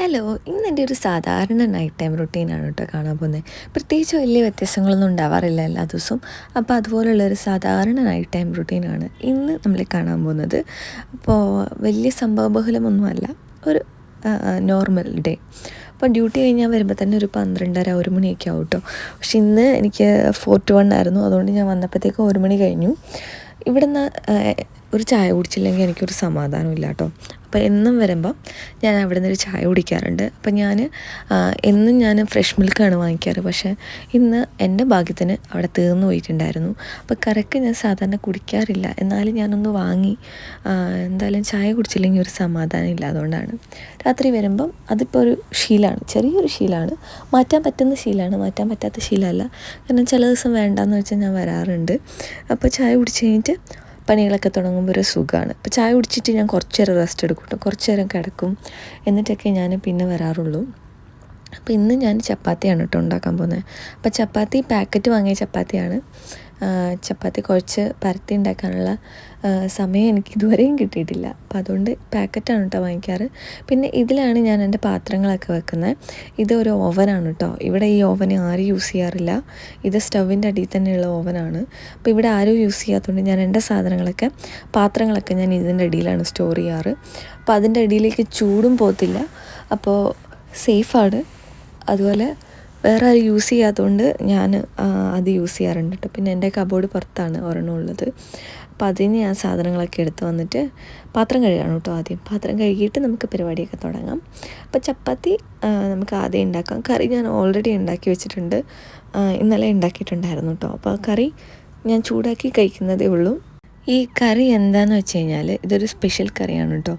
Hello ഇന്ന് എന്റെ ഒരു സാധാരണ നൈറ്റ് ടൈം റുട്ടീനാണ് കേട്ടോ കാണാൻ പോകുന്നത്. പ്രത്യേകിച്ച് വലിയ വ്യത്യാസങ്ങളൊന്നും ഉണ്ടാവാറില്ല എല്ലാ ദിവസവും. അപ്പോൾ അതുപോലുള്ള ഒരു സാധാരണ നൈറ്റ് ടൈം റുട്ടീനാണ് ഇന്ന് നമ്മൾ കാണാൻ പോകുന്നത്. അപ്പോൾ വലിയ സംഭവബഹുലമൊന്നുമല്ല ഒരു നോർമൽ ഡേ അപ്പോൾ ഡ്യൂട്ടി കഴിഞ്ഞാൽ വരുമ്പോൾ തന്നെ ഒരു പന്ത്രണ്ടര ഒരു മണിയൊക്കെ ആവും കേട്ടോ പക്ഷെ ഇന്ന് എനിക്ക് ഫോർ ടു വൺ ആയിരുന്നു. അതുകൊണ്ട് ഞാൻ വന്നപ്പോഴത്തേക്കും ഒരു മണി കഴിഞ്ഞു. ഇവിടുന്ന് ഒരു ചായ കുടിച്ചില്ലെങ്കിൽ എനിക്കൊരു സമാധാനമില്ല കേട്ടോ അപ്പോൾ എന്നും വരുമ്പം ഞാൻ അവിടെ നിന്നൊരു ചായ കുടിക്കാറുണ്ട്. അപ്പം ഞാൻ എന്നും ഞാൻ ഫ്രഷ് മിൽക്കാണ് വാങ്ങിക്കാറ്. പക്ഷേ ഇന്ന് എന്റെ ഭാഗ്യത്തിന് അവിടെ തീർന്നു പോയിട്ടുണ്ടായിരുന്നു. അപ്പോൾ കറക്ക് ഞാൻ സാധാരണ കുടിക്കാറില്ല. എന്നാലും ഞാനൊന്ന് വാങ്ങി എന്തായാലും ചായ കുടിച്ചില്ലെങ്കിൽ ഒരു സമാധാനം ഇല്ല അതുകൊണ്ടാണ് രാത്രി വരുമ്പം അതിപ്പോൾ ഒരു ശീലമാണ്. ചെറിയൊരു ശീലമാണ്. മാറ്റാൻ പറ്റുന്ന ശീലമാണ്. മാറ്റാൻ പറ്റാത്ത ശീലമല്ല. കാരണം ചില ദിവസം വേണ്ടാന്ന് വെച്ചാൽ ഞാൻ വരാറുണ്ട്. അപ്പോൾ ചായ കുടിച്ച് കഴിഞ്ഞിട്ട് പണികളൊക്കെ തുടങ്ങുമ്പോൾ ഒരു സുഖമാണ്. ഇപ്പോൾ ചായ കുടിച്ചിട്ട് ഞാൻ കുറച്ച് നേരം റെസ്റ്റ് എടുക്കും കുറച്ച് നേരം കിടക്കും. എന്നിട്ടൊക്കെ ഞാൻ പിന്നെ വരാറുള്ളൂ. അപ്പോൾ ഇന്ന് ഞാൻ ചപ്പാത്തിയാണ് കേട്ടോ ഉണ്ടാക്കാൻ പോകുന്നത്. അപ്പോൾ ചപ്പാത്തി പാക്കറ്റ് വാങ്ങിയ ചപ്പാത്തിയാണ്. ചപ്പാത്തി കുഴച്ച് പരത്തി ഉണ്ടാക്കാനുള്ള സമയം എനിക്ക് ഇതുവരെയും കിട്ടിയിട്ടില്ല. അപ്പോൾ അതുകൊണ്ട് പാക്കറ്റാണ് കേട്ടോ വാങ്ങിക്കാറ്. പിന്നെ ഇതിലാണ് ഞാൻ എന്റെ പാത്രങ്ങളൊക്കെ വെക്കുന്നത്. ഇത് ഒരു ഓവനാണ് കേട്ടോ. ഇവിടെ ഈ ഓവൻ ആരും യൂസ് ചെയ്യാറില്ല. ഇത് സ്റ്റവിന്റെ അടിയിൽ തന്നെയുള്ള ഓവനാണ്. അപ്പോൾ ഇവിടെ ആരും യൂസ് ചെയ്യാത്തതുകൊണ്ട് ഞാൻ എന്റെ സാധനങ്ങളൊക്കെ പാത്രങ്ങളൊക്കെ ഞാൻ ഇതിന്റെ അടിയിലാണ് സ്റ്റോർ ചെയ്യാറ്. അപ്പോൾ അതിന്റെ അടിയിലേക്ക് ചൂടും പോകത്തില്ല. അപ്പോൾ സേഫാണ്. അതുപോലെ വേറെ ആരും യൂസ് ചെയ്യാത്തതുകൊണ്ട് ഞാൻ അത് യൂസ് ചെയ്യാറുണ്ട് കേട്ടോ പിന്നെ എന്റെ കബോർഡ് പുറത്താണ് ഒരെണ്ണം ഉള്ളത്. അപ്പം നിന്ന് ഞാൻ സാധനങ്ങളൊക്കെ എടുത്ത് വന്നിട്ട് പാത്രം കഴുകണം കേട്ടോ ആദ്യം. പാത്രം കഴുകിയിട്ട് നമുക്ക് പരിപാടിയൊക്കെ തുടങ്ങാം. അപ്പോൾ ചപ്പാത്തി നമുക്ക് ആദ്യം ഉണ്ടാക്കാം. കറി ഞാൻ ഓൾറെഡി ഉണ്ടാക്കി വെച്ചിട്ടുണ്ട്. ഇന്നലെ ഉണ്ടാക്കിയിട്ടുണ്ടായിരുന്നു കേട്ടോ അപ്പോൾ കറി ഞാൻ ചൂടാക്കി കഴിക്കുന്നതേ ഉള്ളൂ. ഈ കറി എന്താന്ന് വെച്ച് കഴിഞ്ഞാൽ ഇതൊരു സ്പെഷ്യൽ കറിയാണ് കേട്ടോ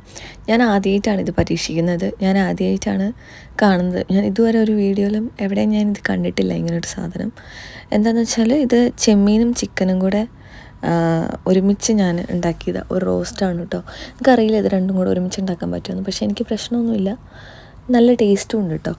ഞാൻ ആദ്യമായിട്ടാണ് ഇത് പരീക്ഷിക്കുന്നത്. ഞാൻ ആദ്യമായിട്ടാണ് കാണുന്നത്. ഞാൻ ഇതുവരെ ഒരു വീഡിയോയിലും എവിടെയും ഞാൻ ഇത് കണ്ടിട്ടില്ല ഇങ്ങനൊരു സാധനം. എന്താണെന്ന് വെച്ചാൽ ഇത് ചെമ്മീനും ചിക്കനും കൂടെ ഒരുമിച്ച് ഞാൻ ഉണ്ടാക്കിയത്. ഒരു റോസ്റ്റാണ് കേട്ടോ എനിക്കറിയില്ല ഇത് രണ്ടും കൂടെ ഒരുമിച്ച് ഉണ്ടാക്കാൻ പറ്റുമെന്ന് പക്ഷേ എനിക്ക് പ്രശ്നമൊന്നുമില്ല. നല്ല ടേസ്റ്റും ഉണ്ട് കേട്ടോ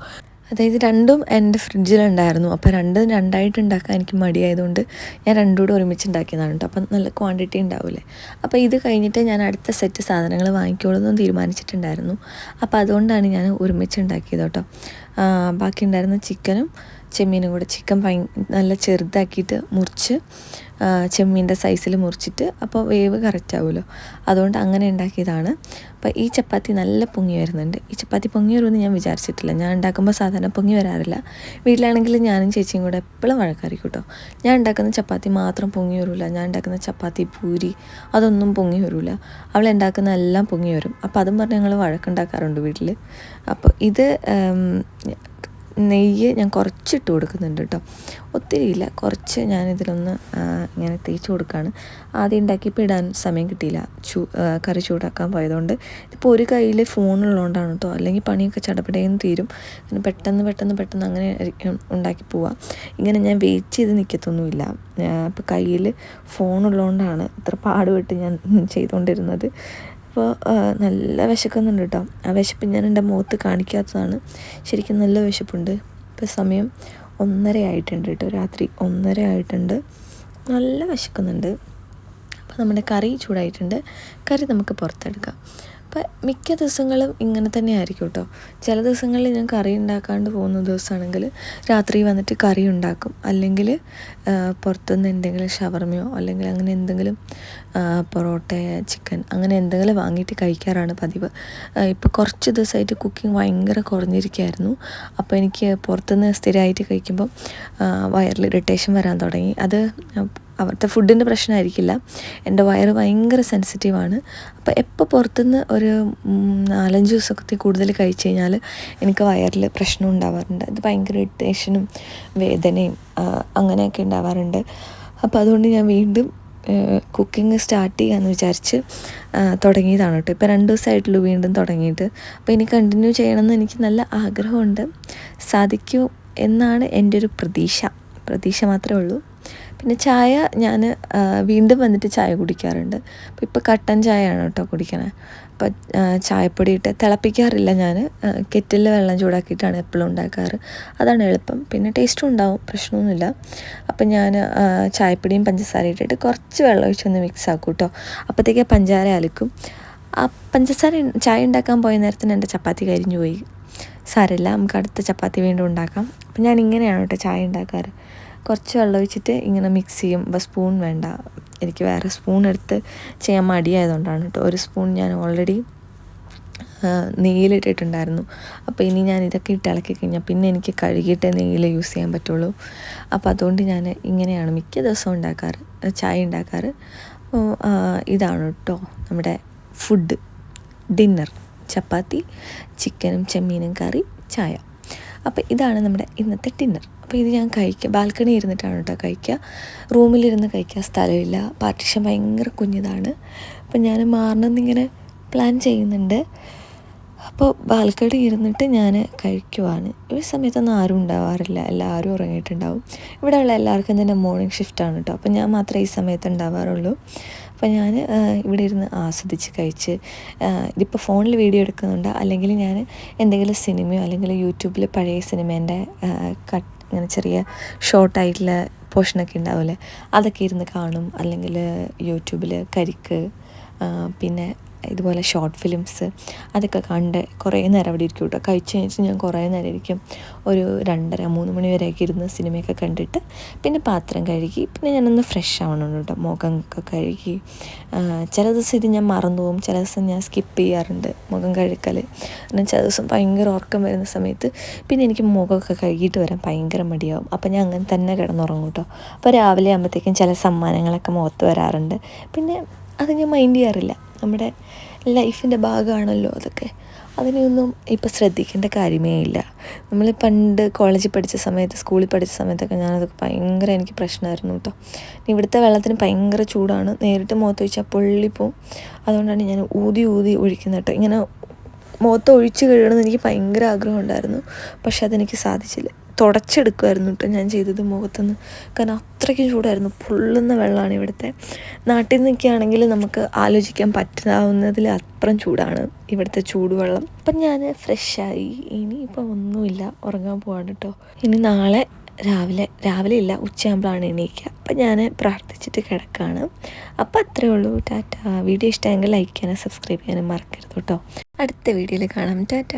അതായത് രണ്ടും എന്റെ ഫ്രിഡ്ജിലുണ്ടായിരുന്നു. അപ്പോൾ രണ്ടും രണ്ടായിട്ട് ഉണ്ടാക്കാൻ എനിക്ക് മടിയായതുകൊണ്ട് ഞാൻ രണ്ടും കൂടെ ഒരുമിച്ച് ഉണ്ടാക്കിയതാണ് കേട്ടോ അപ്പം നല്ല ക്വാണ്ടിറ്റി ഉണ്ടാവില്ലേ അപ്പോൾ ഇത് കഴിഞ്ഞിട്ട് ഞാൻ അടുത്ത സെറ്റ് സാധനങ്ങൾ വാങ്ങിക്കോളൂ എന്ന് തീരുമാനിച്ചിട്ടുണ്ടായിരുന്നു. അപ്പോൾ അതുകൊണ്ടാണ് ഞാൻ ഒരുമിച്ച് ഉണ്ടാക്കിയത് കേട്ടോ ബാക്കി ഉണ്ടായിരുന്ന ചിക്കനും ചെമ്മീനും കൂടെ ചിക്കൻ ഭയ നല്ല ചെറുതാക്കിയിട്ട് മുറിച്ച് ചെമ്മീന്റെ സൈസിൽ മുറിച്ചിട്ട് അപ്പോൾ വേവ് കറക്റ്റ് ആവുമല്ലോ. അതുകൊണ്ട് അങ്ങനെ ഉണ്ടാക്കിയതാണ്. അപ്പോൾ ഈ ചപ്പാത്തി നല്ല പൊങ്ങി വരുന്നുണ്ട്. ഈ ചപ്പാത്തി പൊങ്ങി വരുമെന്ന് ഞാൻ വിചാരിച്ചിട്ടില്ല. ഞാൻ ഉണ്ടാക്കുമ്പോൾ സാധാരണ പൊങ്ങി വരാറില്ല. വീട്ടിലാണെങ്കിൽ ഞാനും ചേച്ചിയും കൂടെ എപ്പോഴും വഴക്കാറി കേട്ടോ ഞാൻ ഉണ്ടാക്കുന്ന ചപ്പാത്തി മാത്രം പൊങ്ങി വരില്ല ഞാൻ ഉണ്ടാക്കുന്ന ചപ്പാത്തി പൂരി അതൊന്നും പൊങ്ങി വരില്ല അവൾ ഉണ്ടാക്കുന്ന എല്ലാം പൊങ്ങി വരും. അപ്പോൾ അതും പറഞ്ഞ് ഞങ്ങൾ വഴക്കുണ്ടാക്കാറുണ്ട് വീട്ടിൽ അപ്പോൾ ഇത് നെയ്യ് ഞാൻ കുറച്ചിട്ട് കൊടുക്കുന്നുണ്ട് കേട്ടോ. ഒത്തിരി ഇല്ല. കുറച്ച് ഞാനിതിലൊന്ന് ഇങ്ങനെ തേച്ച് കൊടുക്കുകയാണ് ആദ്യം ഉണ്ടാക്കിയപ്പോൾ ഇടാൻ സമയം കിട്ടിയില്ല. ചൂ കറി ചൂടാക്കാൻ പോയതുകൊണ്ട്. ഇപ്പോൾ ഒരു കയ്യിൽ ഫോണുള്ളതുകൊണ്ടാണ് കേട്ടോ അല്ലെങ്കിൽ പണിയൊക്കെ ചടപടയെന്ന് തീരും. അങ്ങനെ പെട്ടെന്ന് പെട്ടെന്ന് പെട്ടെന്ന് അങ്ങനെ ഉണ്ടാക്കി പോവാം ഇങ്ങനെ ഞാൻ വെയിറ്റ് ചെയ്ത് നിൽക്കത്തൊന്നുമില്ല ഇപ്പോൾ കയ്യിൽ ഫോണുള്ളതുകൊണ്ടാണ് ഇത്ര പാടുപെട്ട് ഞാൻ ചെയ്തുകൊണ്ടിരുന്നത്. അപ്പോൾ നല്ല വിശക്കുന്നുണ്ട് കേട്ടോ. ആ വിശപ്പ് ഞാൻ എന്റെ മുഖത്ത് കാണിക്കാത്തതാണ്. ശരിക്കും നല്ല വിശപ്പുണ്ട്. ഇപ്പോൾ സമയം ഒന്നര ആയിട്ടുണ്ട് കേട്ടോ. രാത്രി ഒന്നര ആയിട്ടുണ്ട്. നല്ല വിശക്കുന്നുണ്ട്. അപ്പോൾ നമ്മുടെ കറി ചൂടായിട്ടുണ്ട്. കറി നമുക്ക് പുറത്തെടുക്കാം. അപ്പം മിക്ക ദിവസങ്ങളും ഇങ്ങനെ തന്നെ ആയിരിക്കും കേട്ടോ. ചില ദിവസങ്ങളിൽ ഞാൻ കറി ഉണ്ടാക്കാണ്ട് പോകുന്ന ദിവസമാണെങ്കിൽ രാത്രി വന്നിട്ട് കറി ഉണ്ടാക്കും. അല്ലെങ്കിൽ പുറത്തുനിന്ന് എന്തെങ്കിലും ഷവർമയോ അല്ലെങ്കിൽ അങ്ങനെ എന്തെങ്കിലും പൊറോട്ട ചിക്കൻ അങ്ങനെ എന്തെങ്കിലും വാങ്ങിയിട്ട് കഴിക്കാറാണ് പതിവ്. ഇപ്പോൾ കുറച്ച് ദിവസമായിട്ട് കുക്കിംഗ് ഭയങ്കര കുറഞ്ഞിരിക്കുകയായിരുന്നു. അപ്പോൾ എനിക്ക് പുറത്തുനിന്ന് സ്ഥിരമായിട്ട് കഴിക്കുമ്പോൾ വയറിൽ ഇറിറ്റേഷൻ വരാൻ തുടങ്ങി. അത് അവിടുത്തെ ഫുഡിന്റെ പ്രശ്നമായിരിക്കില്ല എന്റെ വയറ് ഭയങ്കര സെൻസിറ്റീവാണ് അപ്പോൾ എപ്പോൾ പുറത്തുനിന്ന് ഒരു നാലഞ്ച് ദിവസമൊക്കെ കൂടുതൽ കഴിച്ചു കഴിഞ്ഞാൽ എനിക്ക് വയറിൽ പ്രശ്നം ഉണ്ടാവാറുണ്ട്. അത് ഭയങ്കര ഇറിറ്റേഷനും വേദനയും അങ്ങനെയൊക്കെ ഉണ്ടാവാറുണ്ട്. അപ്പോൾ അതുകൊണ്ട് ഞാൻ വീണ്ടും കുക്കിംഗ് സ്റ്റാർട്ട് ചെയ്യാമെന്ന് വിചാരിച്ച് തുടങ്ങിയതാണ് കേട്ടോ. ഇപ്പോൾ രണ്ട് ദിവസമായിട്ടുള്ളൂ വീണ്ടും തുടങ്ങിയിട്ട്. അപ്പോൾ ഇനി കണ്ടിന്യൂ ചെയ്യണമെന്ന് എനിക്ക് നല്ല ആഗ്രഹമുണ്ട്. സാധിക്കൂ എന്നാണ് എന്റെ ഒരു പ്രതീക്ഷ. പ്രതീക്ഷ മാത്രമേ ഉള്ളൂ. പിന്നെ ചായ ഞാൻ വീണ്ടും വന്നിട്ട് ചായ കുടിക്കാറുണ്ട്. അപ്പോൾ ഇപ്പോൾ കട്ടൻ ചായയാണ് കേട്ടോ കുടിക്കണത് അപ്പോൾ ചായപ്പൊടി ഇട്ട് തിളപ്പിക്കാറില്ല ഞാൻ കെറ്റിലിൽ വെള്ളം ചൂടാക്കിയിട്ടാണ് എപ്പോഴും ഉണ്ടാക്കാറ്. അതാണ് എളുപ്പം. പിന്നെ ടേസ്റ്റും ഉണ്ടാവും. പ്രശ്നമൊന്നുമില്ല. അപ്പം ഞാൻ ചായപ്പൊടിയും പഞ്ചസാര ഇട്ടിട്ട് കുറച്ച് വെള്ളം ഒഴിച്ചൊന്ന് മിക്സ് ആക്കും കേട്ടോ അപ്പോഴത്തേക്ക് പഞ്ചാര അലക്കും. ആ പഞ്ചസാര ചായ ഉണ്ടാക്കാൻ പോയ നേരത്തിന് എന്റെ ചപ്പാത്തി കരിഞ്ഞു പോയി. സാരമില്ല. നമുക്ക് അടുത്ത ചപ്പാത്തി വീണ്ടും ഉണ്ടാക്കാം. അപ്പം ഞാൻ ഇങ്ങനെയാണ് കേട്ടോ ചായ ഉണ്ടാക്കാറ്. കുറച്ച് വെള്ളം ഒഴിച്ചിട്ട് ഇങ്ങനെ മിക്സ് ചെയ്യും. അപ്പോൾ സ്പൂൺ വേണ്ട. എനിക്ക് വേറെ സ്പൂൺ എടുത്ത് ചെയ്യാൻ മടിയായതുകൊണ്ടാണ് കേട്ടോ. ഒരു സ്പൂൺ ഞാൻ ഓൾറെഡി നെയ്യിലിട്ടിട്ടുണ്ടായിരുന്നു. അപ്പോൾ ഇനി ഞാൻ ഇതൊക്കെ ഇട്ട് ഇളക്കി കഴിഞ്ഞാൽ പിന്നെ എനിക്ക് കഴുകിയിട്ട് നെയ്യിൽ യൂസ് ചെയ്യാൻ പറ്റുള്ളൂ. അപ്പോൾ അതുകൊണ്ട് ഞാൻ ഇങ്ങനെയാണ് മിക്ക ദിവസവും ഉണ്ടാക്കാറ് ചായ ഉണ്ടാക്കാറ്. ഇതാണ് കേട്ടോ നമ്മുടെ ഫുഡ് ഡിന്നർ ചപ്പാത്തി ചിക്കനും ചെമ്മീനും കറി ചായ. അപ്പോൾ ഇതാണ് നമ്മുടെ ഇന്നത്തെ ഡിന്നർ അപ്പോൾ ഇത് ഞാൻ കഴിക്കുക ബാൽക്കണി ഇരുന്നിട്ടാണ് കേട്ടോ കഴിക്കുക റൂമിലിരുന്ന് കഴിക്കാൻ സ്ഥലമില്ല. പാർട്ടിഷൻ ഭയങ്കര കുഞ്ഞിതാണ്. അപ്പോൾ ഞാൻ മാറണമെന്നിങ്ങനെ പ്ലാൻ ചെയ്യുന്നുണ്ട്. അപ്പോൾ ബാൽക്കണി ഇരുന്നിട്ട് ഞാൻ കഴിക്കുവാണ്. ഈ സമയത്തൊന്നും ആരും ഉണ്ടാവാറില്ല. എല്ലാവരും ഉറങ്ങിയിട്ടുണ്ടാവും. ഇവിടെയുള്ള എല്ലാവർക്കും തന്നെ മോർണിംഗ് ഷിഫ്റ്റാണ് കേട്ടോ. അപ്പോൾ ഞാൻ മാത്രമേ ഈ സമയത്ത് ഉണ്ടാവാറുള്ളൂ. അപ്പോൾ ഞാൻ ഇവിടെ ഇരുന്ന് ആസ്വദിച്ച് കഴിച്ച് ഇതിപ്പോൾ ഫോണിൽ വീഡിയോ എടുക്കുന്നുണ്ട്. അല്ലെങ്കിൽ ഞാൻ എന്തെങ്കിലും സിനിമയോ അല്ലെങ്കിൽ യൂട്യൂബിൽ പഴയ സിനിമേന്റെ കട്ട് ഇങ്ങനെ ചെറിയ ഷോർട്ടായിട്ടുള്ള പോർഷനൊക്കെ ഉണ്ടാവില്ലേ അതൊക്കെ ഇരുന്ന് കാണും. അല്ലെങ്കിൽ യൂട്യൂബിൽ കരിക്ക് പിന്നെ ഇതുപോലെ ഷോർട്ട് ഫിലിംസ് അതൊക്കെ കണ്ട് കുറേ നേരം അവിടെ ഇരിക്കും കേട്ടോ. കഴിച്ച് കഴിഞ്ഞിട്ട് ഞാൻ കുറേ നേരം ഇരിക്കും. ഒരു രണ്ടര മൂന്ന് മണി വരെയൊക്കെ ഇരുന്ന് സിനിമയൊക്കെ കണ്ടിട്ട് പിന്നെ പാത്രം കഴുകി പിന്നെ ഞാനൊന്ന് ഫ്രഷ് ആവണം കേട്ടോ. മുഖം ഒക്കെ കഴുകി ചില ദിവസം ഇത് ഞാൻ മറന്നു പോകും. ചില ദിവസം ഞാൻ സ്കിപ്പ് ചെയ്യാറുണ്ട് മുഖം കഴുകൽ പിന്നെ ചില ദിവസം ഭയങ്കര ഉറക്കം വരുന്ന സമയത്ത് പിന്നെ എനിക്ക് മുഖമൊക്കെ കഴുകിയിട്ട് വരാൻ ഭയങ്കര മടിയാവും. അപ്പോൾ ഞാൻ അങ്ങനെ തന്നെ കിടന്നുറങ്ങും കേട്ടോ. അപ്പോൾ രാവിലെ ആകുമ്പോഴത്തേക്കും ചില സമ്മാനങ്ങളൊക്കെ മുഖത്ത് വരാറുണ്ട്. പിന്നെ അത് ഞാൻ മൈൻഡ് ചെയ്യാറില്ല. നമ്മുടെ ലൈഫിന്റെ ഭാഗമാണല്ലോ അതൊക്കെ. അതിനെയൊന്നും ഇപ്പോൾ ശ്രദ്ധിക്കേണ്ട കാര്യമേ ഇല്ല. നമ്മൾ പണ്ട് കോളേജിൽ പഠിച്ച സമയത്ത് സ്കൂളിൽ പഠിച്ച സമയത്തൊക്കെ ഞാനതൊക്കെ ഭയങ്കര എനിക്ക് പ്രശ്നമായിരുന്നു കേട്ടോ. ഇവിടുത്തെ വെള്ളത്തിന് ഭയങ്കര ചൂടാണ്. നേരിട്ട് മുഖത്ത് ഒഴിച്ചാൽ പൊള്ളിപ്പോവും അതുകൊണ്ടാണ് ഞാൻ ഊതി ഊതി ഒഴിക്കുന്നത് കേട്ടോ. ഇങ്ങനെ മുഖത്ത് ഒഴിച്ച് കഴുകണമെന്ന് എനിക്ക് ഭയങ്കര ആഗ്രഹം ഉണ്ടായിരുന്നു. പക്ഷെ അതെനിക്ക് സാധിച്ചില്ല. തുടച്ചെടുക്കുമായിരുന്നു കേട്ടോ ഞാൻ ചെയ്തത് മുഖത്തുനിന്ന് കാരണം അത്രയ്ക്കും ചൂടായിരുന്നു. പൊള്ളുന്ന വെള്ളമാണ് ഇവിടുത്തെ. നാട്ടിൽ നിന്നൊക്കെയാണെങ്കിൽ നമുക്ക് ആലോചിക്കാൻ പറ്റാവുന്നതിൽ അപ്പുറം ചൂടാണ് ഇവിടുത്തെ ചൂടുവെള്ളം. അപ്പം ഞാൻ ഫ്രഷായി. ഇനിയിപ്പോൾ ഒന്നുമില്ല. ഉറങ്ങാൻ പോവാണ് കേട്ടോ ഇനി നാളെ രാവിലെ രാവിലെ ഇല്ല. ഉച്ചയാകുമ്പോഴാണ് എണീക്കുക. അപ്പം ഞാൻ പ്രാർത്ഥിച്ചിട്ട് കിടക്കുകയാണ് അപ്പം അത്രയേ ഉള്ളൂ. ടാറ്റ. വീഡിയോ ഇഷ്ടമെങ്കിൽ ലൈക്ക് ചെയ്യാനും സബ്സ്ക്രൈബ് ചെയ്യാനും മറക്കരുത് കേട്ടോ അടുത്ത വീഡിയോയിൽ കാണാം. ടാറ്റ.